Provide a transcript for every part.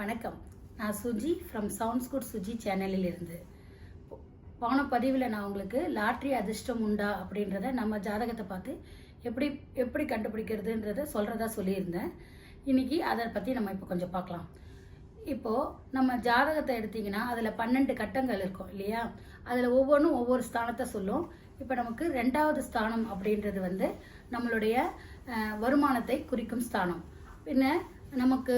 வணக்கம். நான் Suji from sounds good Suji சேனலில் இருந்து போன பதிவில் நான் உங்களுக்கு லாட்ரி அதிர்ஷ்டம் உண்டா அப்படின்றத நம்ம ஜாதகத்தை பார்த்து எப்படி எப்படி கண்டுபிடிக்கிறதுன்றத சொல்கிறதா சொல்லியிருந்தேன். இன்னைக்கு அதை பற்றி நம்ம இப்போ கொஞ்சம் பார்க்கலாம். இப்போது நம்ம ஜாதகத்தை எடுத்தீங்கன்னா அதில் பன்னெண்டு கட்டங்கள் இருக்கும் இல்லையா? அதில் ஒவ்வொன்றும் ஒவ்வொரு ஸ்தானத்தை சொல்லும். இப்போ நமக்கு ரெண்டாவது ஸ்தானம் அப்படின்றது வந்து நம்மளுடைய வருமானத்தை குறிக்கும் ஸ்தானம். பின்ன நமக்கு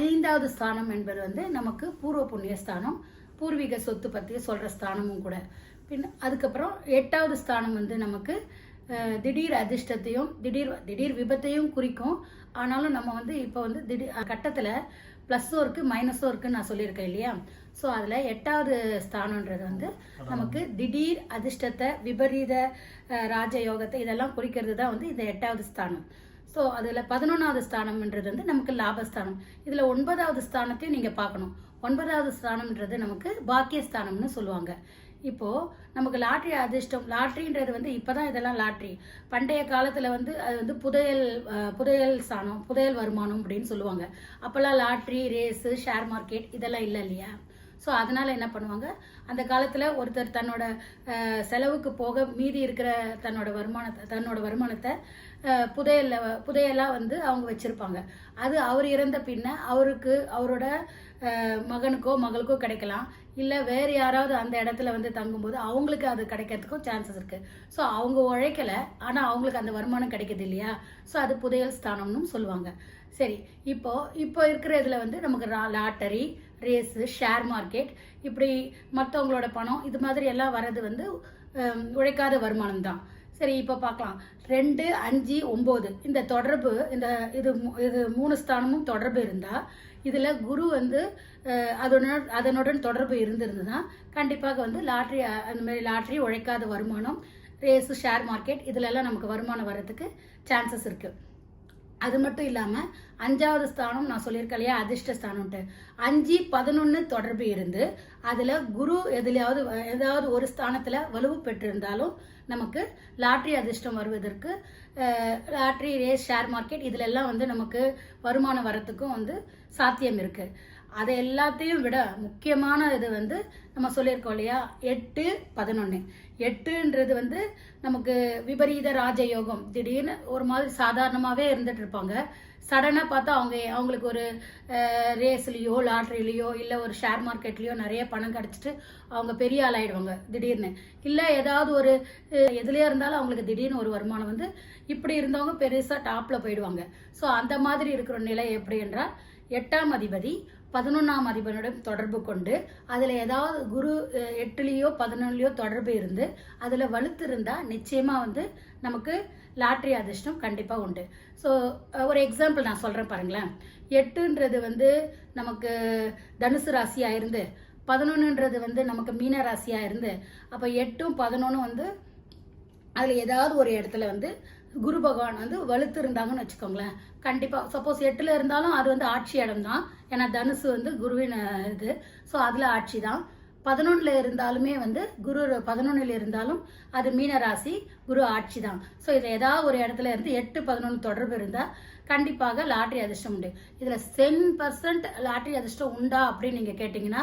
ஐந்தாவது ஸ்தானம் என்பது வந்து நமக்கு பூர்வ புண்ணிய ஸ்தானம் பூர்வீக சொத்து பற்றி சொல்கிற ஸ்தானமும் கூட. பின் அதுக்கப்புறம் எட்டாவது ஸ்தானம் வந்து நமக்கு திடீர் அதிர்ஷ்டத்தையும் திடீர் திடீர் விபத்தையும் குறிக்கும். ஆனாலும் நம்ம வந்து இப்போ வந்து திடீர் கட்டத்தில் ப்ளஸ்ஸும் இருக்குது மைனஸும் இருக்குன்னு நான் சொல்லியிருக்கேன் இல்லையா? ஸோ அதில் எட்டாவது ஸ்தானன்றது வந்து நமக்கு திடீர் அதிர்ஷ்டத்தை விபரீத ராஜயோகத்தை இதெல்லாம் குறிக்கிறது தான் வந்து இந்த எட்டாவது ஸ்தானம். ஸோ அதில் பதினொன்றாவது ஸ்தானம்ன்றது வந்து நமக்கு லாபஸ்தானம். இதில் ஒன்பதாவது ஸ்தானத்தையும் நீங்கள் பார்க்கணும். ஒன்பதாவது ஸ்தானம்ன்றது நமக்கு பாக்கியஸ்தானம்னு சொல்லுவாங்க. இப்போது நமக்கு லாட்ரி அதிர்ஷ்டம் லாட்ரின்றது வந்து இப்போ தான் இதெல்லாம் லாட்ரி. பண்டைய காலத்தில் வந்து அது வந்து புதையல் புதையல் ஸ்தானம் புதையல் வருமானம் அப்படின்னு சொல்லுவாங்க. அப்போல்லாம் லாட்ரி ரேஸு ஷேர் மார்க்கெட் இதெல்லாம் இல்லை இல்லையா? ஸோ அதனால் என்ன பண்ணுவாங்க? அந்த காலத்தில் ஒருத்தர் தன்னோட செலவுக்கு போக மீதி இருக்கிற தன்னோட வருமானத்தை தன்னோட வருமானத்தை அஹ், புதையல்ல வந்து அவங்க வச்சுருப்பாங்க. அது அவர் இறந்த பின்ன அவருக்கு அவரோட மகனுக்கோ மகளுக்கோ கிடைக்கலாம். இல்லை வேறு யாராவது அந்த இடத்துல வந்து தங்கும்போது அவங்களுக்கு அது கிடைக்கிறதுக்கும் சான்சஸ் இருக்குது ஸோ அவங்க உழைக்கல ஆனால் அவங்களுக்கு அந்த வருமானம் கிடைக்கிது இல்லையா? ஸோ அது புதையல் ஸ்தானம்னு சொல்லுவாங்க. சரி இப்போ இப்போ இருக்கிற இதில் வந்து நமக்கு லாட்டரி ரேஸு ஷேர் மார்க்கெட் இப்படி மற்றவங்களோட பணம் இது மாதிரி எல்லாம் வர்றது வந்து உழைக்காத வருமானம் தான். சரி இப்போ பார்க்கலாம். ரெண்டு அஞ்சு ஒம்பது. இந்த தொடர்பு இந்த இது இது மூணு ஸ்தானமும் தொடர்பு இருந்தால் இதில் குரு வந்து அதனோட அதனுடன் அதனுடன் தொடர்பு இருந்திருந்ததுன்னா கண்டிப்பாக வந்து லாட்ரி அந்த மாதிரி லாட்ரி உழைக்காத வருமானம் ரேஸு ஷேர் மார்க்கெட் இதிலெல்லாம் நமக்கு வருமானம் வர்றதுக்கு சான்சஸ் இருக்குது அது மட்டும் இல்லாமல் அஞ்சாவது ஸ்தானம் நான் சொல்லியிருக்கேன் இல்லையா அதிர்ஷ்ட ஸ்தானம்ட்டு அஞ்சு பதினொன்று தொடர்பு இருந்து அதில் குரு எதுலையாவது ஏதாவது ஒரு ஸ்தானத்தில் வலுவு பெற்றிருந்தாலும் நமக்கு லாட்ரி அதிர்ஷ்டம் வருவதற்கு லாட்ரி ரேஸ் ஷேர் மார்க்கெட் இதிலெல்லாம் வந்து நமக்கு வருமானம் வரத்துக்கும் வந்து சாத்தியம் இருக்குது அதை எல்லாத்தையும் விட முக்கியமான இது வந்து நம்ம சொல்லியிருக்கோம் இல்லையா? எட்டு பதினொன்று எட்டுன்றது வந்து நமக்கு விபரீத ராஜயோகம். திடீர்னு ஒரு மாதிரி சாதாரணமாகவே இருந்துட்டு இருப்பாங்க. சடனாக பார்த்தா அவங்க அவங்களுக்கு ஒரு ரேஸ்லேயோ லாட்ரிலேயோ இல்லை ஒரு ஷேர் மார்க்கெட்லேயோ நிறைய பணம் கிடச்சிட்டு அவங்க பெரிய ஆளாயிடுவாங்க திடீர்னு. இல்லை ஏதாவது ஒரு எதுலேயே இருந்தாலும் அவங்களுக்கு திடீர்னு ஒரு வருமானம் வந்து இப்படி இருந்தவங்க பெருசாக டாப்பில் போயிடுவாங்க. ஸோ அந்த மாதிரி இருக்கிற நிலை எப்படி என்றால் எட்டாம் அதிபதி பதினொன்றாம் அதிபனுடன் தொடர்பு கொண்டு அதில் ஏதாவது குரு எட்டுலேயோ பதினொன்றுலையோ தொடர்பு இருந்து அதில் வலுத்து இருந்தால் நிச்சயமாக வந்து நமக்கு லாட்ரி அதிர்ஷ்டம் கண்டிப்பாக உண்டு. ஸோ ஒரு எக்ஸாம்பிள் நான் சொல்கிறேன் பாருங்களேன். எட்டுன்றது வந்து நமக்கு தனுசு ராசியாக இருந்து பதினொன்றுன்றது வந்து நமக்கு மீன ராசியாக இருந்து அப்போ எட்டும் பதினொன்றும் வந்து அதில் ஏதாவது ஒரு இடத்துல வந்து குரு பகவான் வந்து வலுத்து இருந்தாங்கன்னு வச்சுக்கோங்களேன். கண்டிப்பாக சப்போஸ் எட்டில் இருந்தாலும் அது வந்து ஆட்சி இடம் தான் ஏன்னா தனுசு வந்து குருவின் இது. ஸோ அதில் ஆட்சி தான் பதினொன்றில் இருந்தாலுமே வந்து குரு பதினொன்றில் இருந்தாலும் அது மீன ராசி குரு ஆட்சி தான் ஸோ இதில் ஏதாவது ஒரு இடத்துல இருந்து எட்டு பதினொன்று தொடர்பு இருந்தால் கண்டிப்பாக லாட்ரி அதிர்ஷ்டம் உண்டு. இதில் டென் பர்சன்ட் லாட்ரி அதிர்ஷ்டம் உண்டா அப்படின்னு நீங்கள் கேட்டிங்கன்னா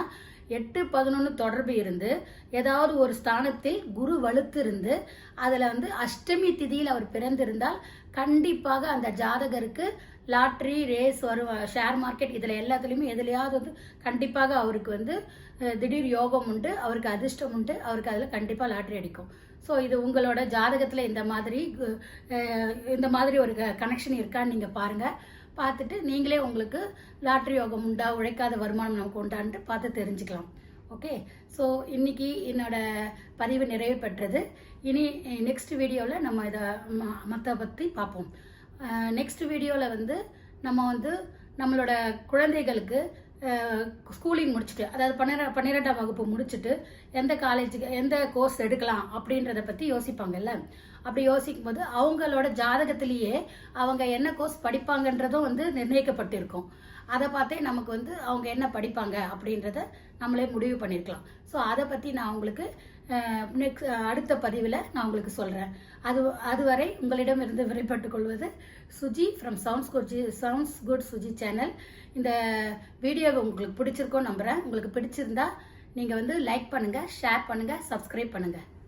எட்டு பதினொன்று தொடர்பு இருந்து ஏதாவது ஒரு ஸ்தானத்தில் குரு வலுத்து இருந்து அதில் வந்து அஷ்டமி திதியில் அவர் பிறந்திருந்தால் கண்டிப்பாக அந்த ஜாதகருக்கு லாட்ரி ரேஸ் வரும் ஷேர் மார்க்கெட் இதில் எல்லாத்துலேயுமே எதுலையாவது வந்து கண்டிப்பாக அவருக்கு வந்து திடீர் யோகம் உண்டு அவருக்கு அதிர்ஷ்டம் உண்டு அவருக்கு அதில் கண்டிப்பாக லாட்ரி அடிக்கும். ஸோ இது உங்களோட ஜாதகத்தில் இந்த மாதிரி இந்த மாதிரி ஒரு கனெக்ஷன் இருக்கான்னு நீங்கள் பாருங்கள் பார்த்துட்டு நீங்களே உங்களுக்கு லாட்ரி யோகம் உண்டா? உழைக்காத வருமானம் நமக்கு உண்டான்ட்டு பார்த்து தெரிஞ்சுக்கலாம். ஓகே ஸோ இன்றைக்கி என்னோட பதிவு நிறைவு பெற்றது. இனி நெக்ஸ்ட் வீடியோவில் நம்ம இதை மற்ற பற்றி பார்ப்போம். நெக்ஸ்ட் வீடியோவில் வந்து நம்ம வந்து நம்மளோட குழந்தைகளுக்கு ஸ்கூலிங் முடிச்சுட்டு அதாவது பன்னிர பன்னிரெண்டாம் வகுப்பு முடிச்சுட்டு எந்த காலேஜுக்கு எந்த கோர்ஸ் எடுக்கலாம் அப்படின்றத பற்றி யோசிப்பாங்கல்ல? அப்படி யோசிக்கும் போது அவங்களோட ஜாதகத்திலேயே அவங்க என்ன கோர்ஸ் படிப்பாங்கன்றதும் வந்து நிர்ணயிக்கப்பட்டிருக்கும். அதை பார்த்தே நமக்கு வந்து அவங்க என்ன படிப்பாங்க அப்படின்றத நம்மளே முடிவு பண்ணியிருக்கலாம் ஸோ அதை பற்றி நான் உங்களுக்கு நெக்ஸ்ட் அடுத்த பதிவில் நான் உங்களுக்கு சொல்கிறேன் அது அதுவரை உங்களிடமிருந்து விடைபட்டுக் கொள்வது Suji from sounds good sounds good Suji channel இந்த வீடியோ உங்களுக்கு பிடிச்சிருக்கோன்னு நம்புகிறேன் உங்களுக்கு பிடிச்சிருந்தா நீங்கள் வந்து லைக் பண்ணுங்கள் ஷேர் பண்ணுங்கள் சப்ஸ்கிரைப் பண்ணுங்கள்